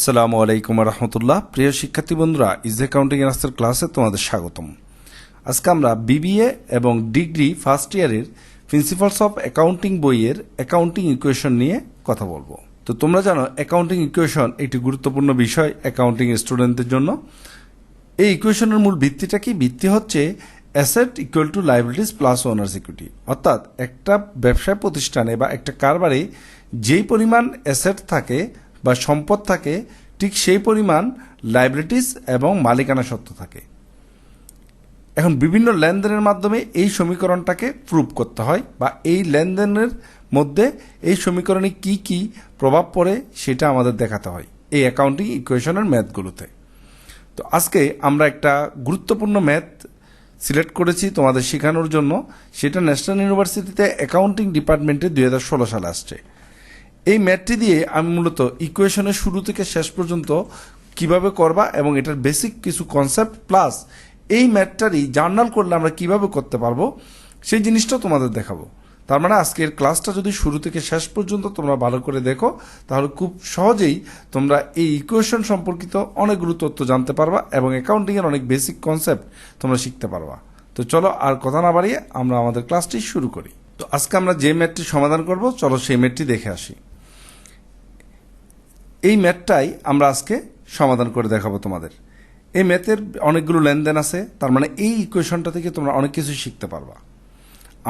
আসসালামু আলাইকুম রহমতুল্লাহ। প্রিয় শিক্ষার্থী বন্ধুরা, ইজ অ্যাকাউন্টিং আস্তার ক্লাসে তোমাদের স্বাগতম। আজকে আমরা বিবিএ এবং ডিগ্রি ফার্স্ট ইয়ারের প্রিন্সিপালস অফ অ্যাকাউন্টিং বইয়ের অ্যাকাউন্টিং ইকুয়েশন নিয়ে কথা বলব। তো তোমরা জানো, অ্যাকাউন্টিং ইকুয়েশন একটি গুরুত্বপূর্ণ বিষয় অ্যাকাউন্টিং স্টুডেন্টদের জন্য। এই ইকুয়েশনের মূল ভিত্তিটা কি? ভিত্তি হচ্ছে asset equal to liabilities plus owners equity. অর্থাৎ একটা ব্যবসায় প্রতিষ্ঠানে বা একটা কারবারে যেই পরিমাণ অ্যাসেট থাকে বা সম্পদ থাকে, ঠিক সেই পরিমাণ লাইবিলিটিস এবং মালিকানা সত্ত্ব থাকে। এখন বিভিন্ন লেনদেনের মাধ্যমে এই সমীকরণটাকে প্রুভ করতে হয় বা এই লেনদেনের মধ্যে এই সমীকরণে কি কি প্রভাব পড়ে সেটা আমাদের দেখাতে হয় এই অ্যাকাউন্টিং ইকুয়েশনের ম্যাথগুলোতে তো আজকে আমরা একটা গুরুত্বপূর্ণ ম্যাথ সিলেক্ট করেছি তোমাদের শেখানোর জন্য, সেটা ন্যাশনাল ইউনিভার্সিটিতে অ্যাকাউন্টিং ডিপার্টমেন্টে দুই হাজার ষোলো সালে আসছে। এই ম্যাথটি দিয়ে আমি মূলত ইকুয়েশনের শুরু থেকে শেষ পর্যন্ত কীভাবে করবা এবং এটার বেসিক কিছু কনসেপ্ট প্লাস এই ম্যাথটারই জার্নাল করলে আমরা কীভাবে করতে পারব, সেই জিনিসটা তোমাদের দেখাবো। তার মানে আজকের ক্লাসটা যদি শুরু থেকে শেষ পর্যন্ত তোমরা ভালো করে দেখো, তাহলে খুব সহজেই তোমরা এই ইকুয়েশন সম্পর্কিত অনেকগুলো তথ্য জানতে পারবা এবং অ্যাকাউন্টিং এর অনেক বেসিক কনসেপ্ট তোমরা শিখতে পারবা। তো চলো আর কথা না বাড়িয়ে আমরা আমাদের ক্লাসটি শুরু করি। তো আজকে আমরা যে ম্যাথটি সমাধান করব, চলো সেই ম্যাথটি দেখে আসি। এই ম্যাথটাই আমরা আজকে সমাধান করে দেখাবো তোমাদের। এই ম্যাথের অনেকগুলো লেনদেন আছে, তার মানে এই ইকুয়েশনটা থেকে তোমরা অনেক কিছু শিখতে পারবা।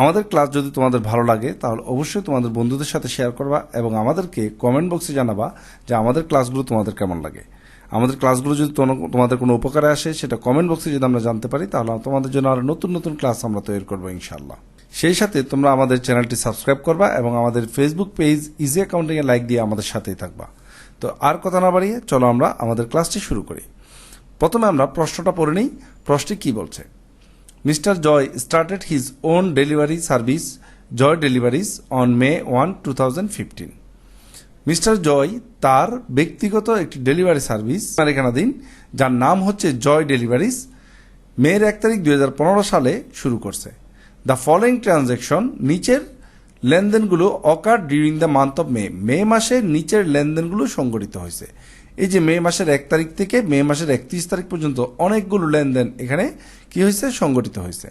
আমাদের ক্লাস যদি তোমাদের ভালো লাগে, তাহলে অবশ্যই তোমাদের বন্ধুদের সাথে শেয়ার করবা এবং আমাদেরকে কমেন্ট বক্সে জানাবা যে আমাদের ক্লাসগুলো তোমাদের কেমন লাগে। আমাদের ক্লাসগুলো যদি তোমাদের কোনো উপকারে আসে, সেটা কমেন্ট বক্সে যদি আমরা জানতে পারি, তাহলে তোমাদের জন্য আরও নতুন নতুন ক্লাস আমরা তৈরি করব ইনশাল্লাহ সেই সাথে তোমরা আমাদের চ্যানেলটি সাবস্ক্রাইব করবা এবং আমাদের ফেসবুক পেজ ইজি অ্যাকাউন্টিং এ লাইক দিয়ে আমাদের সাথেই থাকবা। তো আর কথা না বাড়িয়ে চলো আমরা আমাদের ক্লাসটি শুরু করি প্রথমে আমরা প্রশ্নটা পড়ে নিই প্রশ্নটি কি বলছে Mr. Joy started his own delivery service, Joy Deliveries, on May 1, 2015. Mister Joy তার ব্যক্তিগত একটি ডেলিভারি সার্ভিস মালিকানাধীন যার নাম হচ্ছে জয় ডেলিভারিস মেয়ের এক তারিখ দুই হাজার পনেরো সালে শুরু করছে দ্য ফলোয়িং ট্রানজ্যাকশন নিচের লেনদেনগুলো occur during the month of May মে মাসের নিচের লেনদেনগুলো সংগঠিত হয়েছে। এই যে মে মাসের এক তারিখ থেকে মে মাসের একত্রিশ তারিখ পর্যন্ত অনেকগুলো লেনদেন এখানে কি হয়েছে? সংগঠিত হয়েছে।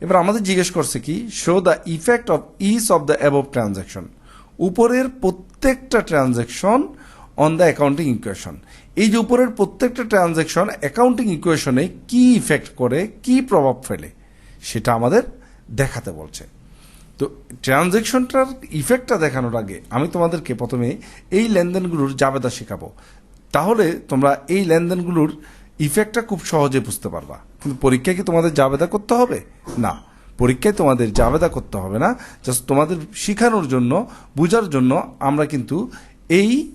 এবার আমাদের জিজ্ঞেস করছে কি? Show the effect of each of the above transaction উপরের প্রত্যেকটা transaction on the accounting equation এই যে উপরের প্রত্যেকটা ট্রানজ্যাকশন অ্যাকাউন্টিং ইকুয়েশনে কি ইফেক্ট করে, কি প্রভাব ফেলে, সেটা আমাদের দেখাতে বলছে। তো ট্রানজ্যাকশনটার ইফেক্টটা দেখানোর আগে আমি তোমাদেরকে প্রথমে এই লেনদেনগুলোর জাবেদা শেখাবো। তাহলে তোমরা এই লেনদেনগুলোর ইফেক্টটা খুব সহজে বুঝতে পারবা। কিন্তু পরীক্ষায় কি তোমাদের জাবেদা করতে হবে? না। পরীক্ষায় তোমাদের জাবেদা করতে হবে না। জাস্ট তোমাদের শেখানোর জন্য, বোঝার জন্য আমরা কিন্তু এই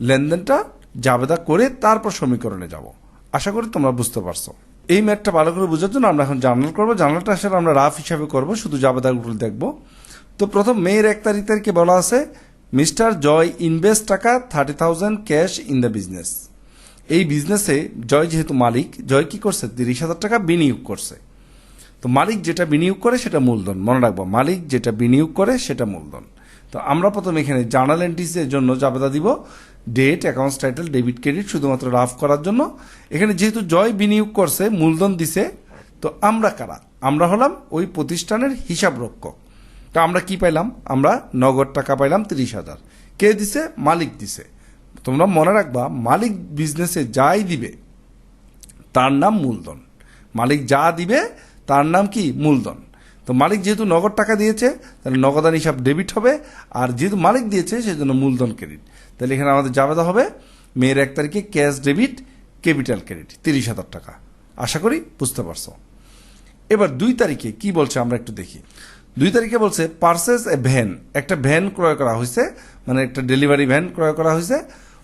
লেনদেনটা জাবেদা করে তারপর সমীকরণে যাব। আশা করি তোমরা বুঝতে পারছ। এই ম্যাথটা ভালো করে বোঝার জন্য আমরা এখন জার্নাল করব। জার্নালটা আসলে আমরা রাফ হিসাবে করব, শুধু জাবেদাগুলো দেখব। তো প্রথম মেয়ের এক তারিখ তারিখে বলা আছে, মিস্টার জয় ইনভেস্ট টাকা thirty thousand cash in the business এই বিজনেসে জয় যেহেতু মালিক, জয় কি করছে? তিরিশ হাজার টাকা বিনিয়োগ করছে। তো মালিক যেটা বিনিয়োগ করে সেটা মূলধন। মনে রাখব, মালিক যেটা বিনিয়োগ করে সেটা মূলধন। তো আমরা প্রথম এখানে জার্নাল এন্ট্রিজের জন্য জাবেদা দিব। Date accounts title debit credit শুধুমাত্র রাফ করার জন্য। এখানে যেহেতু জয় বিনিয়োগ করছে, মূলধন দিছে, তো আমরা কারা? আমরা হলাম ওই প্রতিষ্ঠানের হিসাব রক্ষক তো আমরা কি পাইলাম? আমরা নগদ টাকা পাইলাম তিরিশ হাজার। কে দিছে? মালিক দিছে। তোমরা মনে রাখবা, মালিক বিজনেসে যাই দিবে, তার নাম মূলধন। মালিক যা দিবে, তার নাম কি? মূলধন। তো মালিক যেহেতু নগদ টাকা দিয়েছে, তাহলে নগদান হিসাব ডেবিট হবে, আর যেহেতু মালিক দিয়েছে সেই জন্য মূলধন ক্রেডিট তাহলে এখানে আমাদের জাবেদা হবে। মেয়ের এক তারিখে ক্যাশ ডেবিট, ক্যাপিটাল ক্রেডিট, তিরিশ হাজার টাকা। আশা করি বুঝতে পারছ। এবার দুই তারিখে কি বলছে আমরা একটু দেখি। দুই তারিখে বলছে পার্সেস এ ভ্যান একটা ভ্যান ক্রয় করা হয়েছে মানে একটা ডেলিভারি ভ্যান ক্রয় করা হয়েছে,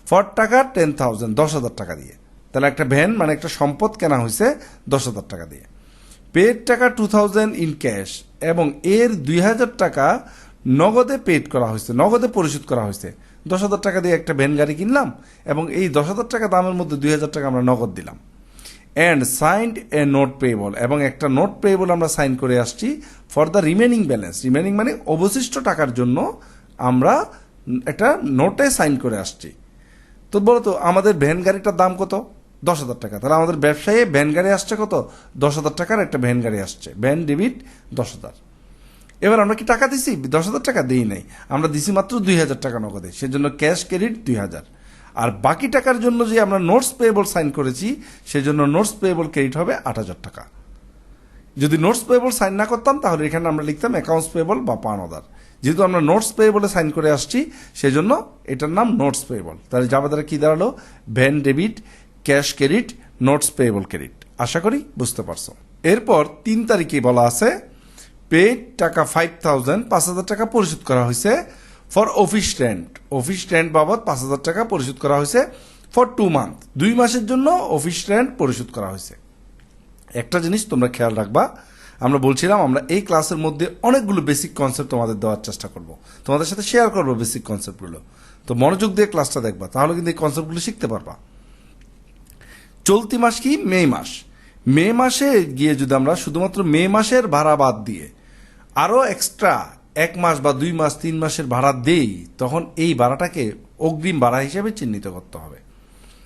ফর টাকা টেন থাউজেন্ড দশ হাজার টাকা দিয়ে। তাহলে একটা ভ্যান মানে একটা সম্পদ কেনা হয়েছে, দশ হাজার টাকা দিয়ে। পেড টাকা টু থাউজেন্ড ইন ক্যাশ এবং এর দুই হাজার টাকা নগদে পেড করা হয়েছে, নগদে পরিশোধ করা হয়েছে। দশ হাজার টাকা দিয়ে একটা ভ্যান গাড়ি কিনলাম এবং এই দশ হাজার টাকা দামের মধ্যে দুই হাজার টাকা আমরা নগদ দিলাম। And signed a note payable এবং একটা নোট পেয়েবল আমরা সাইন করে আসছি for the remaining balance remaining মানে অবশিষ্ট টাকার জন্য আমরা একটা নোটে সাইন করে আসছি। তো বলো তো আমাদের ভ্যান গাড়িটার দাম কত? দশ হাজার টাকা। তাহলে আমাদের ব্যবসায়ী ভ্যান গাড়ি আসছে কত? দশ হাজার টাকার একটা ভ্যান গাড়ি আসছে। ভ্যান ডেবিট দশ হাজার। এবার আমরা কি টাকা দিছি? দশ হাজার টাকা দিই নাই। আমরা দিছি মাত্র দুই হাজার টাকা নগদে। সেজন্য ক্যাশ ক্রেডিট দুই হাজার। আর বাকি টাকার জন্য যে আমরা নোটস পেয়েবল সাইন করেছি, সেজন্য নোটস পেয়েবল ক্রেডিট হবে আট হাজার টাকা। যদি নোটস পেয়েবল সাইন না করতাম, তাহলে এখানে আমরা লিখতাম অ্যাকাউন্টস পেয়েবল বা পান অদার যেহেতু আমরা নোটস পেয়েবলে সাইন করে আসছি, সেজন্য এটার নাম নোটস পেয়েবল। তাহলে যাবে দ্বারা কি দাঁড়াল? Van debit, cash credit, notes payable credit. আশা করি বুঝতে পারছ। এরপর তিন তারিখে বলা আছে পেড টাকা ফাইভ থাউজেন্ড পাঁচ হাজার টাকা পরিশোধ করা হয়েছে for office rent office rent বাবদ পাঁচ হাজার টাকা পরিশোধ করা হয়েছে ফর টু মান্থ দুই মাসের জন্য অফিস রেন্ট পরিশোধ করা হয়েছে। একটা জিনিস তোমরা খেয়াল রাখবা, আমরা বলছিলাম আমরা এই ক্লাসের মধ্যে অনেকগুলো বেসিক কনসেপ্ট তোমাদের দেওয়ার চেষ্টা করব। তোমাদের সাথে শেয়ার করব বেসিক কনসেপ্টগুলো তো মনোযোগ দিয়ে ক্লাসটা দেখবা, তাহলে কিন্তু এই কনসেপ্টগুলো শিখতে পারবা। চলতি মাস কি? মে মাস। মে মাসে গিয়ে যদি আমরা শুধুমাত্র মে মাসের ভাড়া বাদ দিয়ে আরও এক্সট্রা এক মাস বা দুই মাস, তিন মাসের ভাড়া দেই, তখন এই ভাড়াটাকে অগ্রিম ভাড়া হিসেবে চিহ্নিত করতে হবে।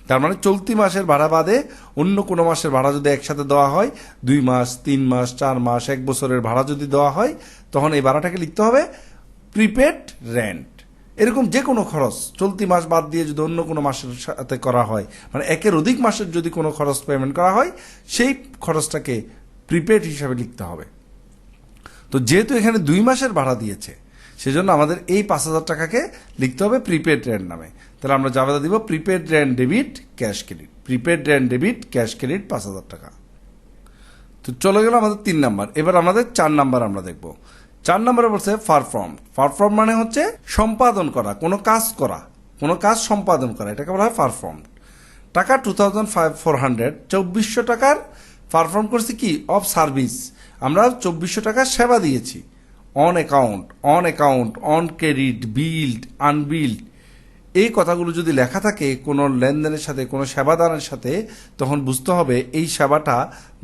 তার মানে চলতি মাসের ভাড়া বাদে অন্য কোনো মাসের ভাড়া যদি একসাথে দেওয়া হয়, দুই মাস, তিন মাস, চার মাস, এক বছরের ভাড়া যদি দেওয়া হয়, তখন এই ভাড়াটাকে লিখতে হবে প্রিপেড রেন্ট এরকম যে কোনো খরচ, চলতি মাস বাদ দিয়ে যদি অন্য কোনো মাসের সাথে করা হয় মানে একের অধিক মাসের যদি কোনো খরচ পেমেন্ট করা হয়, সেই খরচটাকে প্রিপেড হিসাবে লিখতে হবে। তো যেহেতু এখানে দুই মাসের ভাড়া দিয়েছে, সেজন্য আমাদের এই পাঁচ হাজার টাকাকে লিখতে হবে প্রিপেড রেন্ট নামে। তাহলে আমরা জাবেদা দিব prepaid rent debit cash credit prepaid rent debit cash credit পাঁচ হাজার টাকা। তো চলে গেল আমাদের তিন নাম্বার। এবার আমাদের চার নাম্বার আমরা দেখব। চার নম্বরে বলছে পারফর্ম পারফর্ম মানে হচ্ছে সম্পাদন করা, কোনো কাজ করা, কোনো কাজ সম্পাদন করা। এটাকে বলা হয় পারফর্ম টাকা two thousand five four hundred চব্বিশশো টাকার পারফর্ম করছি কি? অফ সার্ভিস আমরা চব্বিশশো টাকা সেবা দিয়েছি। On account on account on credit billed unbilled এই কথাগুলো যদি লেখা থাকে কোনো লেনদেনের সাথে, কোনো সেবাদানের সাথে, তখন বুঝতে হবে এই সেবাটা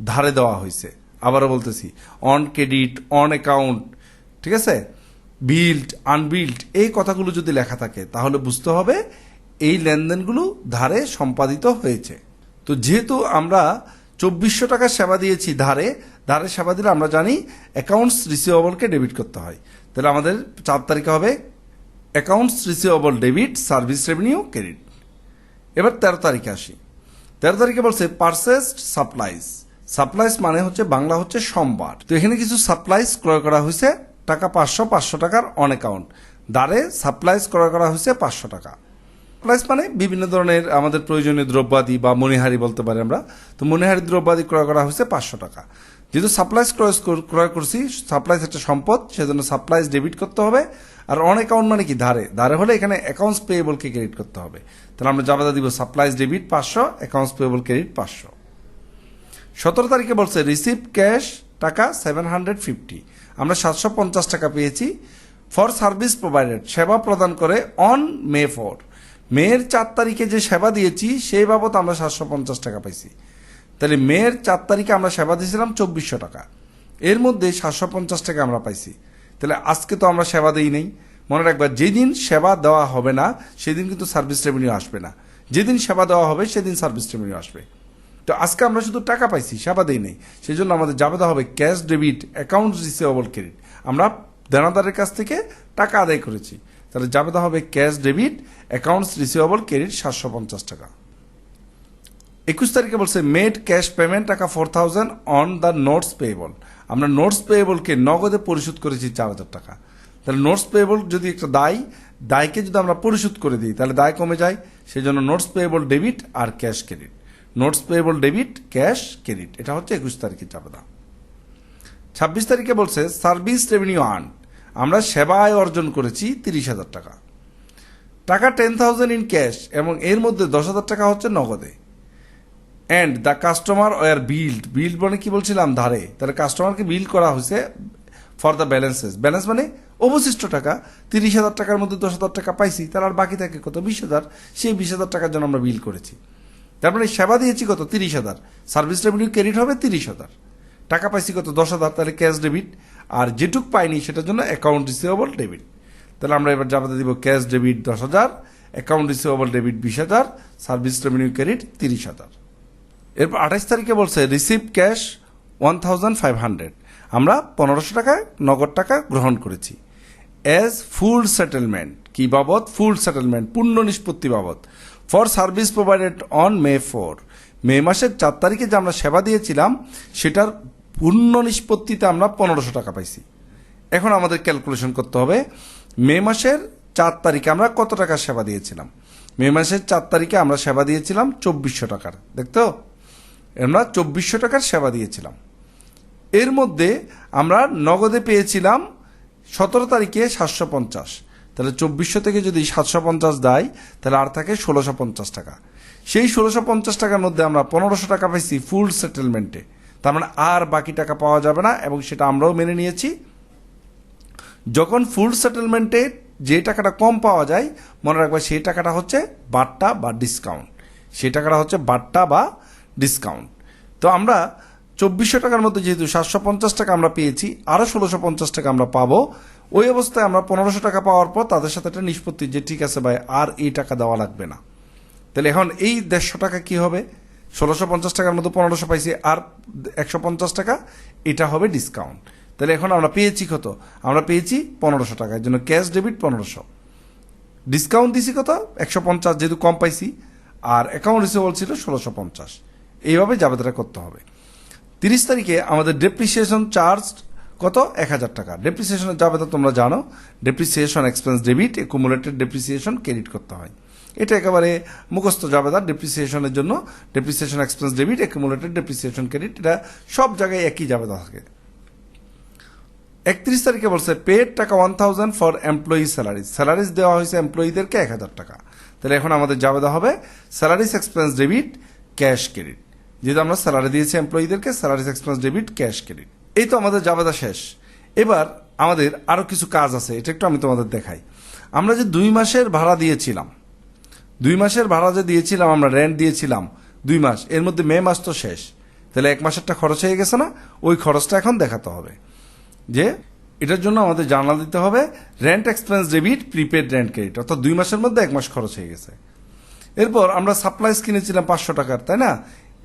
ধারে দেওয়া হয়েছে। আবারও বলতেছি অন ক্রেডিট অন অ্যাকাউন্ট ঠিক আছে? বিল্ড আনবিল্ড এই কথাগুলো যদি লেখা থাকে, তাহলে বুঝতে হবে এই লেনদেনগুলো ধারে সম্পাদিত হয়েছে। তো যেহেতু আমরা চব্বিশশো টাকা সেবা দিয়েছি ধারে ধারে সেবা দিলে আমরা জানি অ্যাকাউন্টস রিসিভেবলকে ডেবিট করতে হয়। তাহলে আমাদের চার তারিখে হবে accounts receivable debit service revenue credit এবার তেরো তারিখে আসি। তেরো তারিখে বলছে পারচেসড সাপ্লাইজ সাপ্লাইজ মানে হচ্ছে বাংলা হচ্ছে সোমবার তো এখানে কিছু সাপ্লাইজ ক্রয় করা হয়েছে, টাকা পাঁচশো পাঁচশো টাকার অন অ্যাকাউন্ট দ্বারে সাপ্লাইজ ক্রয় করা হয়েছে পাঁচশো টাকা। সাপ্লাইজ মানে বিভিন্ন ধরনের আমাদের প্রয়োজনীয় দ্রব্যাদি বা মণিহারি বলতে পারি আমরা। তো মণিহারি দ্রব্যাদি ক্রয় করা হয়েছে পাঁচশো টাকা। যেহেতু সাপ্লাইজ ক্রয় ক্রয় করছি সাপ্লাইজ একটা সম্পদ, সেজন্য সাপ্লাইজ ডেবিট করতে হবে। আর অন অ্যাকাউন্ট মানে কি? ধারে। ধারে হলে এখানে অ্যাকাউন্টস পেয়েবলকে ক্রেডিট করতে হবে। তাহলে আমরা জাবাদা দিব সাপ্লাইজ ডেবিট পাঁচশো অ্যাকাউন্টস পেয়েবল ক্রেডিট পাঁচশো। সতেরো তারিখে বলছে রিসিভ ক্যাশ টাকা সেভেন হান্ড্রেড ফিফটি আমরা সাতশো পঞ্চাশ টাকা পেয়েছি। ফর সার্ভিস প্রোভাইডেড সেবা প্রদান করে অন মে ফোর মেয়ের চার তারিখে যে সেবা দিয়েছি, সেই বাবদ আমরা সাতশো পঞ্চাশ টাকা পাইছি। তাহলে মেয়ের চার তারিখে আমরা সেবা দিয়েছিলাম চব্বিশশো টাকা। এর মধ্যে সাতশো পঞ্চাশ টাকা আমরা পাইছি। তাহলে আজকে তো আমরা সেবা দিই নেই। মনে রাখবা, যেদিন সেবা দেওয়া হবে না, সেদিন কিন্তু সার্ভিস রেভিনিউ আসবে না। যেদিন সেবা দেওয়া হবে, সেদিন সার্ভিস রেভিনিউ আসবে। তো আজকে আমরা শুধু টাকা পাইছি, সেবা দেই নেই। সেই জন্য আমাদের জাবেদা হবে cash debit, account receivable credit. আমরা দেনাদারের কাছ থেকে টাকা আদায় করেছি। তাহলে জাবেদা হবে cash debit accounts receivable credit সাতশো পঞ্চাশ টাকা। একুশ তারিখে বলছে মেড ক্যাশ পেমেন্ট টাকা four thousand on the notes payable আমরা নোটস পেয়েবলকে নগদে পরিশোধ করেছি চার হাজার টাকা। তাহলে নোটস পেয়েবল যদি একটা দায়, দায়কে যদি আমরা পরিশোধ করে দিই, তাহলে দায় কমে যায়। সেই জন্য নোটস পেয়েবল ডেবিট আর cash credit notes payable debit cash credit এটা হচ্ছে একুশ তারিখের চাপদা ছাব্বিশ তারিখে বলছে সার্ভিস রেভিনিউ আর্ন আমরা সেবা আয় অর্জন করেছি তিরিশ হাজার টাকা। টাকা টেন থাউজেন্ড ইন ক্যাশ এবং এর মধ্যে দশ হাজার টাকা হচ্ছে নগদে। And the customer were billed billed মানে কি বলছিলাম? ধারে। তাহলে কাস্টমারকে বিল করা হয়েছে ফর দ্য ব্যালেন্সেস ব্যালেন্স মানে অবশিষ্ট টাকা। তিরিশ হাজার টাকার মধ্যে দশ হাজার টাকা পাইছি তার আর বাকি থাকে কত? বিশ হাজার। সেই বিশ হাজার টাকার জন্য আমরা বিল করেছি। তার মানে সেবা দিয়েছি কত? তিরিশ হাজার। সার্ভিস রেভিনিউ ক্রেডিট হবে তিরিশ হাজার। টাকা পাইছি কত? দশ হাজার। তাহলে ক্যাশ ডেবিট আর যেটুক পাইনি, সেটার জন্য অ্যাকাউন্ট রিসিভেবল ডেবিট তাহলে আমরা এবার জানাতে দিব ক্যাশ ডেবিট দশ হাজার অ্যাকাউন্ট রিসিভেবল ডেবিট বিশ হাজার সার্ভিস রেভিনিউ ক্রেডিট তিরিশ হাজার। এরপর আঠাইশ তারিখে বলছে, receive cash one thousand five hundred. আমরা পনেরোশো টাকা নগদ টাকা গ্রহণ করেছি। As full settlement. কি বাবদ? ফুল সেটেলমেন্ট, পূর্ণ নিষ্পত্তি বাবদ। For service provided on May four. মে মাসের চার তারিখে যে আমরা সেবা দিয়েছিলাম, সেটার পূর্ণ নিষ্পত্তিতে আমরা পনেরোশো টাকা পাইছি। এখন আমাদের ক্যালকুলেশন করতে হবে, মে মাসের চার তারিখে আমরা কত টাকার সেবা দিয়েছিলাম? মে মাসের চার তারিখে আমরা সেবা দিয়েছিলাম চব্বিশশো টাকার। দেখতো? আমরা চব্বিশশো টাকার সেবা দিয়েছিলাম। এর মধ্যে আমরা নগদে পেয়েছিলাম সতেরো তারিখে সাতশো পঞ্চাশ। তাহলে চব্বিশশো থেকে যদি সাতশো পঞ্চাশ দেয়, তাহলে আর থাকে ষোলোশো পঞ্চাশ টাকা। সেই ষোলোশো পঞ্চাশ টাকার মধ্যে আমরা পনেরোশো টাকা পাইছি ফুল সেটেলমেন্টে। তার মানে আর বাকি টাকা পাওয়া যাবে না এবং সেটা আমরাও মেনে নিয়েছি। যখন ফুল সেটেলমেন্টে যে টাকাটা কম পাওয়া যায়, মনে রাখবে সেই টাকাটা হচ্ছে বাট্টা বা ডিসকাউন্ট। সেই টাকাটা হচ্ছে বাট্টা বা ডিসকাউন্ট তো আমরা চব্বিশশো টাকার মধ্যে যেহেতু সাতশো পঞ্চাশ টাকা আমরা পেয়েছি আরও ষোলোশো পঞ্চাশ টাকা আমরা পাবো। ওই অবস্থায় আমরা পনেরোশো টাকা পাওয়ার পর তাদের সাথে একটা নিষ্পত্তি যে ঠিক আছে ভাই, আর এই টাকা দেওয়া লাগবে না। তাহলে এখন এই দেড়শো টাকা কি হবে? ষোলোশো পঞ্চাশ টাকার মধ্যে পনেরোশো পাইছি, আর একশো পঞ্চাশ টাকা, এটা হবে ডিসকাউন্ট তাহলে এখন আমরা পেয়েছি কত? আমরা পেয়েছি পনেরোশো টাকা এর জন্য ক্যাশ ডেবিট পনেরোশো। ডিসকাউন্ট দিছি কত? একশো পঞ্চাশ, যেহেতু কম পাইছি, আর অ্যাকাউন্ট রিসিভেবল ছিল ষোলোশো পঞ্চাশ। এইভাবে জাবেদাটা করতে হবে। তিরিশ তারিখে আমাদের ডেপ্রিসিয়েশন চার্জ কত? এক হাজার টাকা। ডেপ্রিসিয়েশনের জাবেদা তোমরা জানো। Depreciation expense debit accumulated depreciation credit করতে হয়। এটা একেবারে মুখস্থ জাবেদা। ডেপ্রিসিয়েশনের জন্য depreciation expense debit accumulated depreciation credit এটা সব জায়গায় একই জাবেদা থাকে। একত্রিশ তারিখে বলছে পেড টাকা one thousand for employee salaries salaries দেওয়া হয়েছে এমপ্লয়ীদেরকে এক হাজার টাকা। তাহলে এখন আমাদের জাবেদা হবে salaries expense debit cash credit যেহেতু আমরা স্যালারি দিয়েছি এমপ্লয়ীদেরকে salaries expense debit cash credit এই তো আমাদের জাবেদা শেষ। এবার আমাদের আরও কিছু কাজ আছে, এটা একটু আমি তোমাদের দেখাই। আমরা যে দুই মাসের ভাড়া দিয়েছিলাম, দুই মাসের ভাড়া যে দিয়েছিলাম, আমরা রেন্ট দিয়েছিলাম দুই মাস, এর মধ্যে মে মাস তো শেষ। তাহলে এক মাসেরটা খরচ হয়ে গেছে না? ওই খরচটা এখন দেখাতে হবে। যে এটার জন্য আমাদের জানা দিতে হবে rent expense debit prepaid rent credit অর্থাৎ দুই মাসের মধ্যে এক মাস খরচ হয়ে গেছে। এরপর আমরা সাপ্লাইজ কিনেছিলাম পাঁচশো টাকার, তাই না?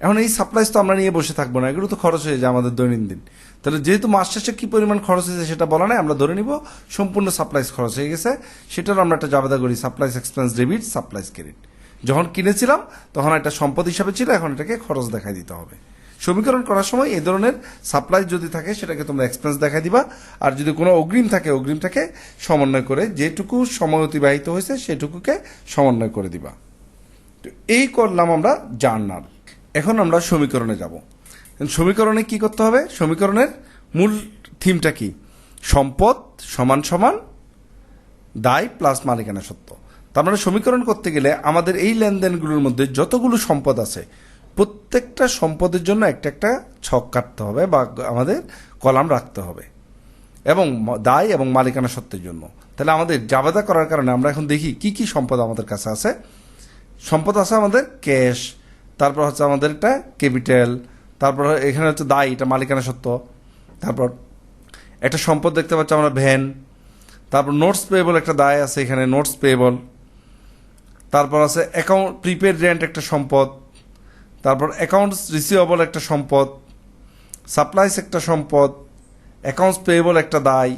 এখন এই সাপ্লাইজ তো আমরা নিয়ে বসে থাকব না, এগুলো তো খরচ হয়ে যায় আমাদের দৈনন্দিন। তাহলে যেহেতু মাস শেষে কি পরিমাণ খরচ হয়েছে সেটা বলা নাই, আমরা ধরে নিব সম্পূর্ণ সাপ্লাইজ খরচ হয়ে গেছে। সেটার আমরা একটা জাবেদা করি supplies expense debit supplies credit যখন কিনেছিলাম, তখন একটা সম্পদ হিসাবে ছিল, এখন এটাকে খরচ দেখাই দিতে হবে। সমীকরণ করার সময় এই ধরনের সাপ্লাই যদি থাকে, সেটাকে তোমরা এক্সপেন্স দেখা দিবা। আর যদি কোনো অগ্রিম থাকে, অগ্রিমটাকে সমন্বয় করে যেটুকু সময় অতিবাহিত হয়েছে, সেটুকুকে সমন্বয় করে দিবা। তো এই করলাম আমরা জার্নাল। এখন আমরা সমীকরণে যাব। সমীকরণে কি করতে হবে? সমীকরণের মূল থিমটা কি? সম্পদ সমান সমান দায় প্লাস মালিকানা সত্য। তার মানে সমীকরণ করতে গেলে আমাদের এই লেনদেনগুলোর মধ্যে যতগুলো সম্পদ আছে, প্রত্যেকটা সম্পদের জন্য একটা একটা ছক কাটতে হবে বা আমাদের কলাম রাখতে হবে। এবং দায় এবং মালিকানা সত্ত্বের জন্য। তাহলে আমাদের জাবেদা করার কারণে আমরা এখন দেখি কি কি সম্পদ আমাদের কাছে আছে। সম্পদ আছে আমাদের ক্যাশ তারপর হচ্ছে আমাদের একটা ক্যাপিটাল তারপর এখানে হচ্ছে দায়, এটা মালিকানা সত্ত্ব তারপর একটা সম্পদ দেখতে পাচ্ছি আমরা, ভ্যান। তারপর নোটস পেয়েবল একটা দায় আছে এখানে নোটস পেয়েবল তারপর আছে অ্যাকাউন্ট প্রিপেড রেন্ট একটা সম্পদ। তারপর অ্যাকাউন্টস রিসিভেবল একটা সম্পদ। সাপ্লাইস একটা সম্পদ। অ্যাকাউন্টস পেয়েবল একটা দায়।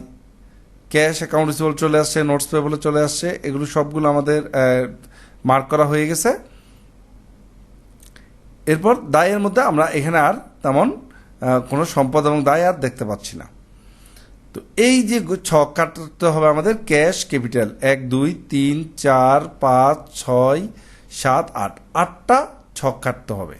ক্যাশ অ্যাকাউন্ট রিসিভেবল চলে আসছে নোটস পেয়েবলে চলে আসছে। এগুলো সবগুলো আমাদের মার্ক করা হয়ে গেছে। এরপর দায়ের মধ্যে আমরা এখানে আর তেমন কোনো সম্পদ এবং দায় আর দেখতে পাচ্ছি না। তো এই যে ছক কাটতে হবে আমাদের ক্যাশ ক্যাপিটাল। এক, দুই, তিন, চার, পাঁচ, ছয়, সাত, আট। আটটা ছক কাটতে হবে।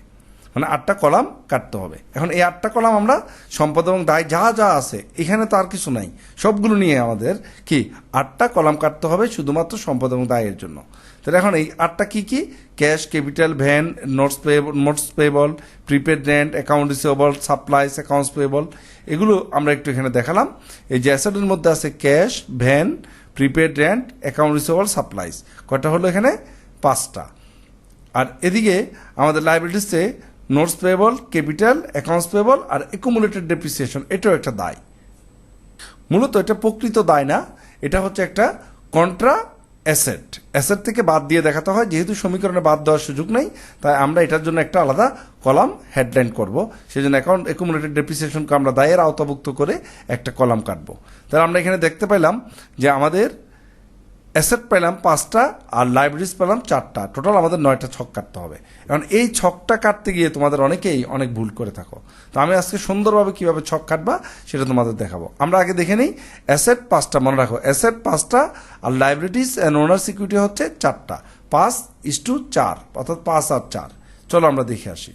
মানে আটটা কলাম কাটতে হবে। এখন এই আটটা কলাম আমরা সম্পদ এবং দায় যা যা আছে, এখানে তো আর কিছু নাই। সবগুলো নিয়ে আমাদের কি আটটা কলাম কাটতে হবে শুধুমাত্র সম্পদ এবং দায়ের জন্য। তাহলে এখন এই আটটা কি কি? Cash, capital, van, notes payable notes payable prepaid rent, account receivable supplies, accounts payable এগুলো আমরা একটু এখানে দেখালাম। এই যে অ্যাসেটের মধ্যে আছে cash, van, prepaid rent, account receivable supplies. কয়টা হলো এখানে? পাঁচটা। আর এদিকে আমাদের লাইব্রেরিতে notes payable capital, accounts payable আর একুমুলেটেড ডেপ্রিসিয়েশন এটাও একটা দায়। মূলত এটা প্রকৃত দায় না, এটা হচ্ছে একটা কন্ট্রা অ্যাসেট অ্যাসেট থেকে বাদ দিয়ে দেখাতে হয়, যেহেতু সমীকরণে বাদ দেওয়ার সুযোগ নেই, তাই আমরা এটার জন্য একটা আলাদা কলাম হেডলাইন করব। সেই জন্য অ্যাকাউন্ট অ্যাকুমুলেটেড ডেপ্রিসিয়েশনকে আমরা দায়ের আওতাভুক্ত করে একটা কলাম কাটবো। তাহলে আমরা এখানে দেখতে পেলাম যে আমাদের অ্যাসেট পেলাম পাঁচটা আর লাইব্রেরিজ পেলাম চারটা। টোটাল আমাদের নয়টা ছক কাটতে হবে। এখন এই ছকটা কাটতে গিয়ে তোমাদের অনেকেই অনেক ভুল করে থাকো। তো আমি আজকে সুন্দরভাবে কীভাবে ছক কাটবা সেটা তোমাদের দেখাবো। আমরা আগে দেখে নিই। অ্যাসেট পাঁচটা, মনে রাখো। অ্যাসেট পাঁচটা আর লাইব্রেরিজ অ্যান্ড ওনার সিকিউরিটি হচ্ছে চারটা। পাঁচ ইস টু চার, অর্থাৎ পাঁচ আর চার। চলো আমরা দেখে আসি।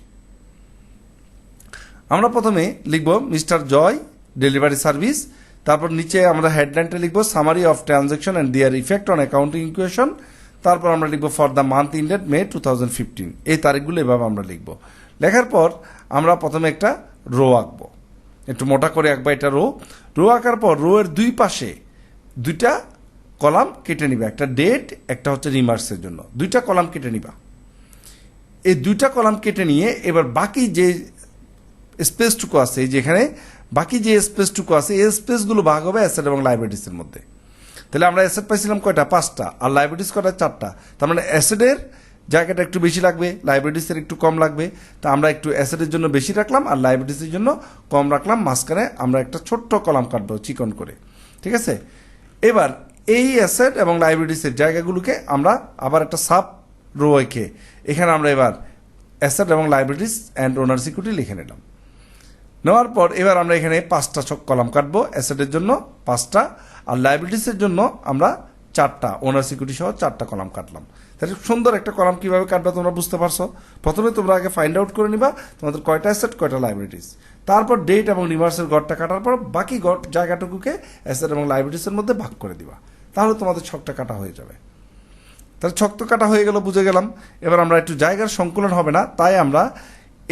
আমরা প্রথমে লিখব মিস্টার জয়, ডেলিভারি সার্ভিস। তারপর নিচে আমরা হেডলাইনটা লিখব summary of transaction and their effect on accounting equation তারপর আমরা লিখব for the month ended May two thousand fifteen এই তারিখগুলো এভাবে আমরা লিখব। লেখার পর আমরা প্রথমে একটা রো আঁকবো। একটু মোটা করে আঁকবো এটা রো রো আঁকার পর রো এর দুই পাশে দুইটা কলাম কেটে নিবা। একটা ডেট একটা হচ্ছে রিমার্সের জন্য। দুইটা কলাম কেটে নিবা। এই দুইটা কলাম কেটে নিয়ে এবার বাকি যে স্পেসটুকু আছে যেখানে বাকি যে স্পেসটুকু আছে, এই স্পেসগুলো ভাগ হবে অ্যাসেট এবং লাইব্রেরিজের মধ্যে। তাহলে আমরা অ্যাসেট পাইছিলাম কয়টা? পাঁচটা। আর লাইব্রেরিজ কয়টা? চারটা। তার মানে অ্যাসেটের জায়গাটা একটু বেশি লাগবে লাইব্রেরিজের একটু কম লাগবে। তা আমরা একটু অ্যাসেটের জন্য বেশি রাখলাম আর লাইব্রেরিজের জন্য কম রাখলাম। মাঝখানে আমরা একটা ছোট্ট কলাম কাটবো চিকন করে। ঠিক আছে? এবার এই অ্যাসেট এবং লাইব্রেরিজের জায়গাগুলোকে আমরা আবার একটা সাব রো এঁকে, এখানে আমরা এবার অ্যাসেট এবং লাইব্রেরিজ অ্যান্ড ওনার সিকিউরিটি লিখে নিলাম। নেওয়ার পর এবার আমরা এখানে পাঁচটা কলাম কাটবো অ্যাসেটের জন্য পাঁচটা আর লাইব্রেরিজের জন্য আমরা চারটা ওনার সিকিউরিটি সহ চারটা কলাম কাটলাম। তাহলে সুন্দর একটা কলাম কীভাবে কাটবে তোমরা বুঝতে পারছ? প্রথমে তোমরা আগে ফাইন্ড আউট করে নিবা তোমাদের কয়টা অ্যাসেট কয়টা লাইব্রেরিজ তারপর ডেট এবং রিভার্সের গড়টা কাটার পর বাকি গড় জায়গাটুকুকে অ্যাসেট এবং লাইব্রেরিজের মধ্যে ভাগ করে দিবা। তাহলে তোমাদের ছকটা কাটা হয়ে যাবে। তাহলে ছক তো কাটা হয়ে গেল, বুঝে গেলাম। এবার আমরা একটু জায়গার সংকুলন হবে না, তাই আমরা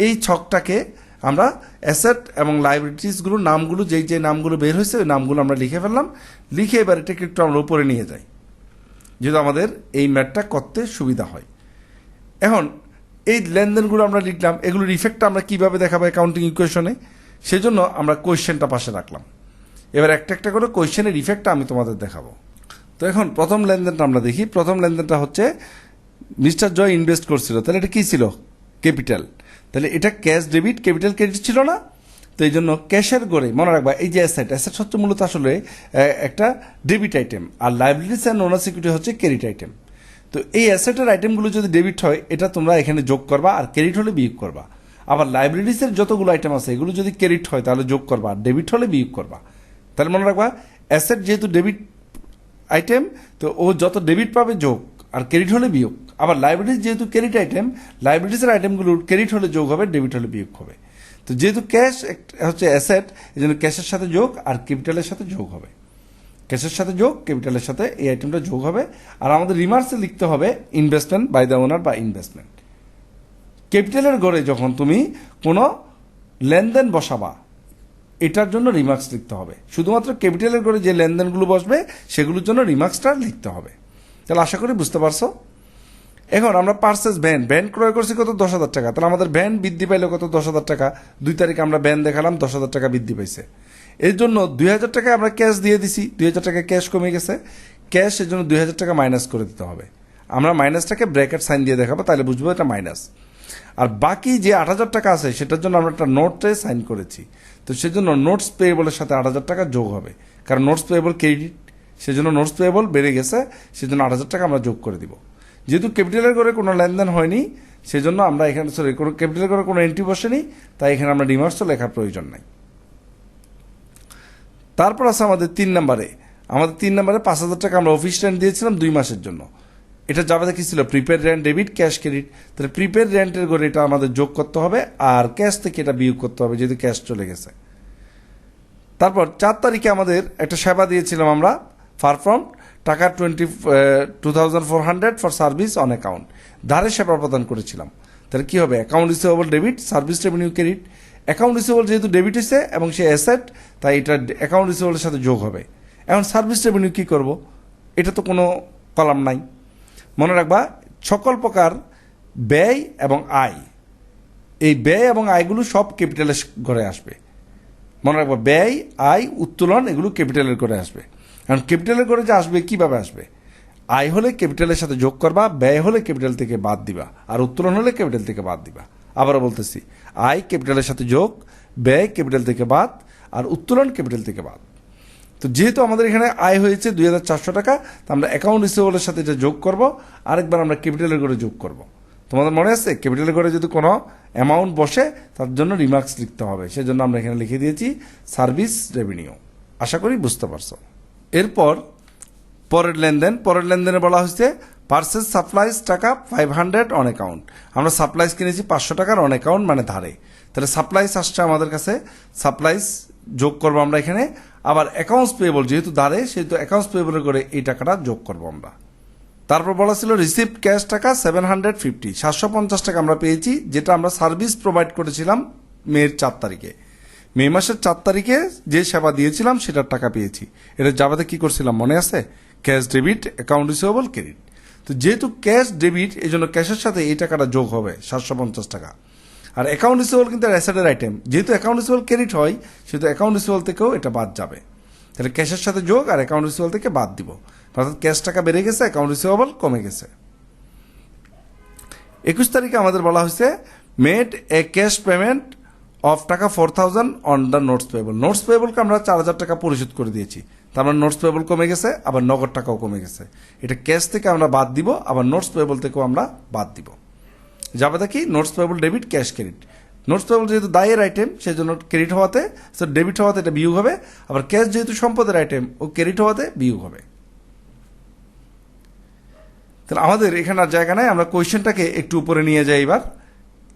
এই ছকটাকে আমরা অ্যাসেট এবং লাইব্রেরিজগুলোর নামগুলো, যেই যে নামগুলো বের হয়েছে, ওই নামগুলো আমরা লিখে ফেললাম। লিখে এবার এটাকে একটু আমরা উপরে নিয়ে যাই, যেহেতু আমাদের এই ম্যাটটা করতে সুবিধা হয়। এখন, এই লেনদেনগুলো আমরা লিখলাম, এগুলোর ইফেক্টটা আমরা কীভাবে দেখাবো অ্যাকাউন্টিং ইকুয়েশনে সেজন্য আমরা কোয়েশ্চেনটা পাশে রাখলাম। এবার একটা একটা করে কোয়েশ্চেনের ইফেক্টটা আমি তোমাদের দেখাবো। তো এখন প্রথম লেনদেনটা আমরা দেখি। প্রথম লেনদেনটা হচ্ছে মিস্টার জয় ইনভেস্ট করছিল। তাহলে এটা কী ছিল? ক্যাপিটাল তাহলে এটা ক্যাশ ডেবিট, ক্যাপিটাল ক্রেডিট ছিল না। তো এই জন্য ক্যাশের গড়ে, মনে রাখবা, এই যে অ্যাসেট অ্যাসেট হচ্ছে মূলত আসলে একটা ডেবিট আইটেম আর লাইবিলিটিস অ্যান্ড ওনার সিকিউরিটি হচ্ছে ক্রেডিট আইটেম তো এই অ্যাসেটের আইটেমগুলো যদি ডেবিট হয়, এটা তোমরা এখানে যোগ করবা, আর ক্রেডিট হলে বিয়োগ করবা। আবার লাইব্রেরিজের যতগুলো আইটেম আছে, এগুলো যদি ক্রেডিট হয়, তাহলে যোগ করবা, আর ডেবিট হলে বিয়োগ করবা। তাহলে মনে রাখবা অ্যাসেট যেহেতু ডেবিট আইটেম তো ও যত ডেবিট পাবে, যোগ, আর ক্রেডিট হলে বিয়োগ। আবার লাইব্রেরিজ যেহেতু ক্রেডিট আইটেম লাইব্রেরিজের আইটেমগুলোর ক্রেডিট হলে যোগ হবে ডেবিট হলে বিয়োগ হবে। তো যেহেতু ক্যাশ হচ্ছে অ্যাসেট এই জন্য ক্যাশের সাথে যোগ আর ক্যাপিটালের সাথে যোগ হবে। ক্যাশের সাথে যোগ ক্যাপিটালের সাথে এই আইটেমটা যোগ হবে। আর আমাদের রিমার্সে লিখতে হবে ইনভেস্টমেন্ট বাই দ্য ওনার বা ইনভেস্টমেন্ট ক্যাপিটালের গড়ে যখন তুমি কোনো লেনদেন বসাবা, এটার জন্য রিমার্কস লিখতে হবে। শুধুমাত্র ক্যাপিটালের করে যে লেনদেনগুলো বসবে, সেগুলোর জন্য রিমার্কসটা লিখতে হবে। তাহলে আশা করি বুঝতে পারছ? এখন আমরা পার্সেস ভ্যান ভ্যান ক্রয় করছি কত? দশ হাজার টাকা। তাহলে আমাদের ভ্যান বৃদ্ধি পাইলে কত? দশ হাজার টাকা। দুই তারিখে আমরা ভ্যান দেখালাম, দশ হাজার টাকা বৃদ্ধি পাইছে। এর জন্য দুই হাজার টাকা আমরা ক্যাশ দিয়ে দিছি। দুই হাজার টাকা ক্যাশ কমে গেছে। ক্যাশ এর জন্য দুই হাজার টাকা মাইনাস করে দিতে হবে। আমরা মাইনাসটাকে ব্র্যাকেট সাইন দিয়ে দেখাবো, তাহলে বুঝব এটা মাইনাস আর বাকি যে আট হাজার টাকা আছে, সেটার জন্য আমরা একটা নোটে সাইন করেছি। তো সেজন্য নোটস পেয়েবলের সাথে আট হাজার টাকা যোগ হবে। কারণ নোটস পেয়েবল ক্রেডিট সেজন্য নোটস পেয়েবল বেড়ে গেছে। সেজন্য আট হাজার টাকা আমরা যোগ করে দিব। যেহেতু ক্যাপিটালের করে কোনো লেনদেন হয়নি, সেজন্য আমরা এখানে সরি কোনো ক্যাপিটালের করে কোনো এন্ট্রি বসেনি, তাই এখানে আমরা রিমার্সও লেখার প্রয়োজন নাই। তারপর আছে আমাদের তিন নম্বরে। আমাদের তিন নম্বরে পাঁচ হাজার টাকা আমরা অফিস রেন্ট দিয়েছিলাম দুই মাসের জন্য। এটা যাবে কি ছিল? Prepaid rent debit cash credit তাহলে প্রিপেড রেন্টের করে এটা আমাদের যোগ করতে হবে, আর ক্যাশ থেকে এটা বিয়োগ করতে হবে, যেহেতু ক্যাশ চলে গেছে। তারপর চার তারিখে আমাদের একটা সেবা দিয়েছিলাম আমরা ফার ফ্রম টাকা twenty two thousand four hundred for service on account ধারে সেবা প্রদান করেছিলাম। তাহলে কী হবে? Account receivable debit service revenue credit account receivable যেহেতু ডেবিট হয়েছে এবং সে অ্যাসেট তাই এটা অ্যাকাউন্ট রিসিভেবলের সাথে যোগ হবে। এখন সার্ভিস রেভিনিউ কী করব? এটা তো কোনো কলাম নাই। মনে রাখবা, সকল প্রকার ব্যয় এবং আয়, এই ব্যয় এবং আয়গুলো সব ক্যাপিটালের ঘরে আসবে। মনে রাখবা, ব্যয়, আয়, উত্তোলন এগুলো ক্যাপিটালের করে আসবে। কারণ ক্যাপিটালের করে যে আসবে, কীভাবে আসবে? আয় হলে ক্যাপিটালের সাথে যোগ করবা, ব্যয় হলে ক্যাপিটাল থেকে বাদ দিবা, আর উত্তোলন হলে ক্যাপিটাল থেকে বাদ দিবা। আবারও বলতেছি, আয় ক্যাপিটালের সাথে যোগ, ব্যয় ক্যাপিটাল থেকে বাদ, আর উত্তোলন ক্যাপিটাল থেকে বাদ। তো যেহেতু আমাদের এখানে আয় হয়েছে দুই হাজার চারশো টাকা, তো আমরা অ্যাকাউন্ট রিসিভেবলের সাথে এটা যোগ করব, আরেকবার আমরা ক্যাপিটালের করে যোগ করব। তোমাদের মনে আছে? ক্যাপিটালের করে যদি কোনো অ্যামাউন্ট বসে, তার জন্য রিমার্কস লিখতে হবে। সেজন্য আমরা এখানে লিখে দিয়েছি সার্ভিস রেভিনিউ আশা করি বুঝতে পারছ। এরপর পরের লেনদেন, পরের লেনদেনে বলা হয়েছে পার্সেস সাপ্লাইজ টাকা ফাইভ হান্ড্রেড অন অ্যাকাউন্ট আমরা সাপ্লাইজ কিনেছি পাঁচশো টাকার অন অ্যাকাউন্ট মানে ধারে। তাহলে সাপ্লাইজ আসছে আমাদের কাছে সাপ্লাইজ যোগ করব আমরা এখানে। আবার অ্যাকাউন্টস পেয়েবল যেহেতু ধারে, সেহেতু অ্যাকাউন্টস পেয়েবলের করে এই টাকাটা যোগ করব আমরা। তারপর বলা ছিল রিসিভ ক্যাশ টাকা সেভেন হান্ড্রেড ফিফটি সাতশো পঞ্চাশ টাকা আমরা পেয়েছি, যেটা আমরা সার্ভিস প্রোভাইড করেছিলাম মেয়ের চার তারিখে। মে মাসের চার তারিখে যে সেবা দিয়েছিলাম, সেটার টাকা পেয়েছি। এটা যাবাতে কি করছিলাম মনে আছে? Cash debit, account receivable credit. তো যেহেতু ক্যাশ ডেবিট এই জন্য ক্যাশের সাথে এই টাকাটা যোগ হবে, সাতশো পঞ্চাশ টাকা। আর অ্যাকাউন্ট রিসিভেবল কিন্তু অ্যাসেটের আইটেম। যেহেতু অ্যাকাউন্ট রিসিভেবল ক্রেডিট হয়, সেহেতু অ্যাকাউন্ট রিসিভেবল থেকেও এটা বাদ যাবে। তাহলে ক্যাশের সাথে যোগ আর অ্যাকাউন্ট রিসিভেবল থেকে বাদ দিব। অর্থাৎ ক্যাশ টাকা বেড়ে গেছে, অ্যাকাউন্ট রিসিভেবল কমে গেছে। একুশ তারিখে আমাদের বলা হয়েছে made a cash payment of টাকা four thousand on the notes payable notes পেবলকে আমরা চার হাজার টাকা পরিশোধ করে দিয়েছি। তার মানে নোটস পেবল কমে গেছে, আবার নগদ টাকাও কমে গেছে। এটা ক্যাশ থেকে আমরা বাদ দিব, আবার নোটস পেবল থেকেও আমরা বাদ দিব। যাবে কি? Notes payable debit cash credit notes payable যেহেতু দায়ের আইটেম সেই জন্য ক্রেডিট হওয়াতে ডেবিট হওয়াতে এটা বিয়োগ হবে, আবার ক্যাশ যেহেতু সম্পদের আইটেম ও ক্রেডিট হওয়াতে বিয়োগ হবে। তাহলে আমাদের এখানে আর জায়গা নাই, আমরা কোয়েশ্চেনটাকে একটু উপরে নিয়ে যাই এবার।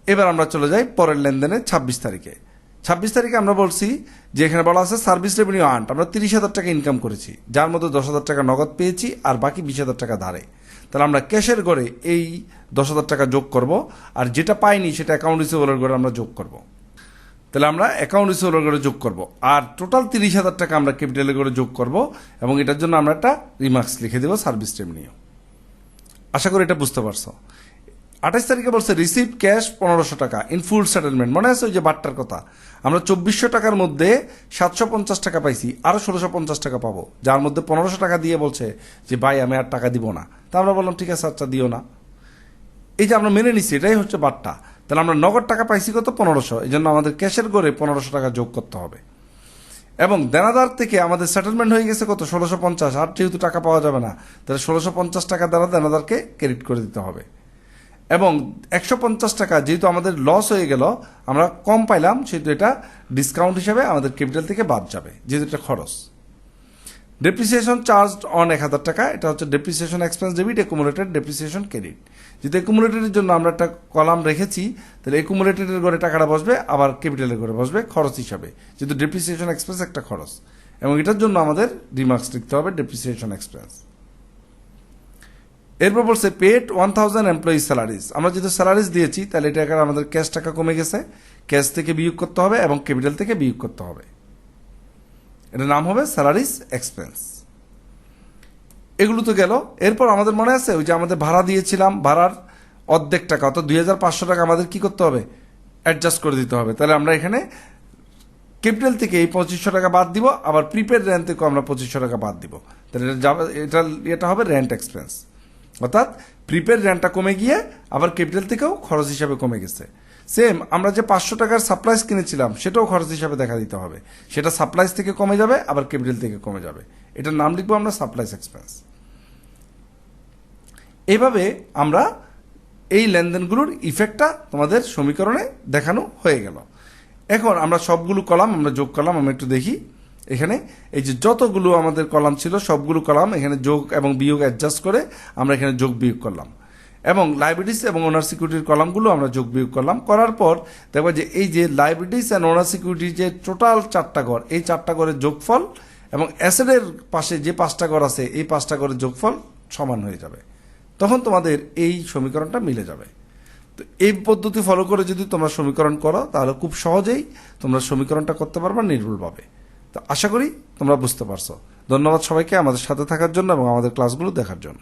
এবার আমরা চলে যাই পরের লেনদেনে ছাব্বিশ তারিখে। ছাব্বিশ তারিখে আমরা বলছি যে এখানে বলা আছে সার্ভিস রেভিনিউ আন্ট আমরা তিরিশ হাজার টাকা ইনকাম করেছি। যার মধ্যে দশ হাজার টাকা নগদ পেয়েছি আর বাকি বিশ হাজার টাকা ধারে। তাহলে আমরা ক্যাশের গড়ে এই দশ হাজার টাকা যোগ করব আর যেটা পাইনি সেটা অ্যাকাউন্ট রিসিভেবলের গড়ে আমরা যোগ করব। তাহলে আমরা অ্যাকাউন্ট রিসিভেবলের গড়ে যোগ করব। আর টোটাল তিরিশ হাজার টাকা আমরা ক্যাপিটালের গড়ে যোগ করব এবং এটার জন্য আমরা একটা রিমার্কস লিখে দেবো সার্ভিস রেভিনিউ। আশা করি এটা বুঝতে পারছ। আঠাশ তারিখে বলছে রিসিভ ক্যাশ পনেরোশো টাকা, ইন ফুল সেটেলমেন্ট। মনে আছে ওই যে বাট্টার কথা? আমরা চব্বিশশো টাকার মধ্যে সাতশো পঞ্চাশ টাকা পাইছি, আরও ষোলোশো পঞ্চাশ টাকা পাবো। যার মধ্যে পনেরোশো টাকা দিয়ে বলছে যে, ভাই, আমি আর টাকা দিব না। তা আমরা বললাম, ঠিক আছে আচ্ছা দিও না। এই যে আমরা মেনে নিচ্ছি এটাই হচ্ছে বাট্টা। তাহলে আমরা নগদ টাকা পাইছি কত? পনেরোশো। এই জন্য আমাদের ক্যাশের গড়ে পনেরোশো টাকা যোগ করতে হবে। এবং দেনাদার থেকে আমাদের সেটেলমেন্ট হয়ে গেছে কত? ষোলোশো পঞ্চাশ। আর যেহেতু টাকা পাওয়া যাবে না, তাহলে ষোলোশো পঞ্চাশ টাকা দ্বারা দেনাদারকে ক্রেডিট করে দিতে হবে। এবং একশো পঞ্চাশ টাকা যেহেতু আমাদের লস হয়ে গেল, আমরা কম পাইলাম, সেহেতু এটা ডিসকাউন্ট হিসাবে আমাদের ক্যাপিটাল থেকে বাদ যাবে, যেহেতু এটা খরচ। ডেপ্রিসিয়েশন চার্জ অন এক হাজার টাকা, এটা হচ্ছে depreciation expense debit accumulated depreciation credit যেহেতু একুমুলেটেডের জন্য আমরা একটা কলাম রেখেছি, তাহলে একুমুলেটেডের ঘরে টাকাটা বসবে, আবার ক্যাপিটালের ঘরে বসবে, খরচ হিসাবে। যেহেতু ডেপ্রিসিয়েশন এক্সপেন্স একটা খরচ। এবং এটার জন্য আমাদের রিমার্কস লিখতে হবে ডেপ্রিসিয়েশন এক্সপেন্স এরপর বলছে paid one thousand employee salaries আমরা যেহেতু স্যালারিজ দিয়েছি, তাহলে এটা আমাদের ক্যাশ টাকা কমে গেছে। ক্যাশ থেকে বিয়োগ করতে হবে এবং ক্যাপিটাল থেকে বিয়োগ করতে হবে। এটার নাম হবে স্যালারিজ এক্সপেন্স এগুলো তো গেল। এরপর আমাদের মনে আছে, ওই যে আমাদের ভাড়া দিয়েছিলাম, ভাড়ার অর্ধেক টাকা, অর্থাৎ দুই হাজার পাঁচশো টাকা আমাদের কি করতে হবে? অ্যাডজাস্ট করে দিতে হবে। তাহলে আমরা এখানে ক্যাপিটাল থেকে এই পঁচিশশো টাকা বাদ দিব, আবার প্রিপেড রেন্ট থেকেও আমরা পঁচিশশো টাকা বাদ দিব। তাহলে এটা এটা হবে রেন্ট এক্সপেন্স অর্থাৎ প্রিপেড রেন্টটা কমে গিয়ে আবার ক্যাপিটাল থেকেও খরচ হিসাবে কমে গেছে। সেম আমরা যে পাঁচশো টাকার সাপ্লাইজ কিনেছিলাম, সেটাও খরচ হিসাবে দেখা দিতে হবে। সেটা সাপ্লাইজ থেকে কমে যাবে, আবার ক্যাপিটাল থেকে কমে যাবে। এটার নাম লিখব আমরা সাপ্লাইজ এক্সপেন্স এইভাবে আমরা এই লেনদেনগুলোর ইফেক্টটা তোমাদের সমীকরণে দেখানো হয়ে গেল। এখন আমরা সবগুলো কলাম, আমরা যোগ করলাম, আমরা একটু দেখি। এখানে। এই যে যতগুলো আমাদের কলাম ছিল, সবগুলো কলাম এখানে যোগ এবং বিয়োগ অ্যাডজাস্ট করে আমরা এখানে যোগ বিয়োগ করলাম। এবং লাইব্রেরিজ এবং ওনার সিকিউরিটির কলামগুলো আমরা যোগ বিয়োগ করলাম। করার পর দেখব যে এই যে লাইব্রেরিজ অ্যান্ড ওনার সিকিউরিটির যে টোটাল চারটা ঘর, এই চারটা ঘরের যোগফল এবং অ্যাসেডের পাশে যে পাঁচটা ঘর আছে, এই পাঁচটা ঘরের যোগফল সমান হয়ে যাবে। তখন তোমাদের এই সমীকরণটা মিলে যাবে। তো এই পদ্ধতি ফলো করে যদি তোমরা সমীকরণ করো, তাহলে খুব সহজেই তোমরা সমীকরণটা করতে পারবা নির্ভুলভাবে। তো আশা করি তোমরা বুঝতে পারছ। ধন্যবাদ সবাইকে আমাদের সাথে থাকার জন্য এবং আমাদের ক্লাসগুলো দেখার জন্য।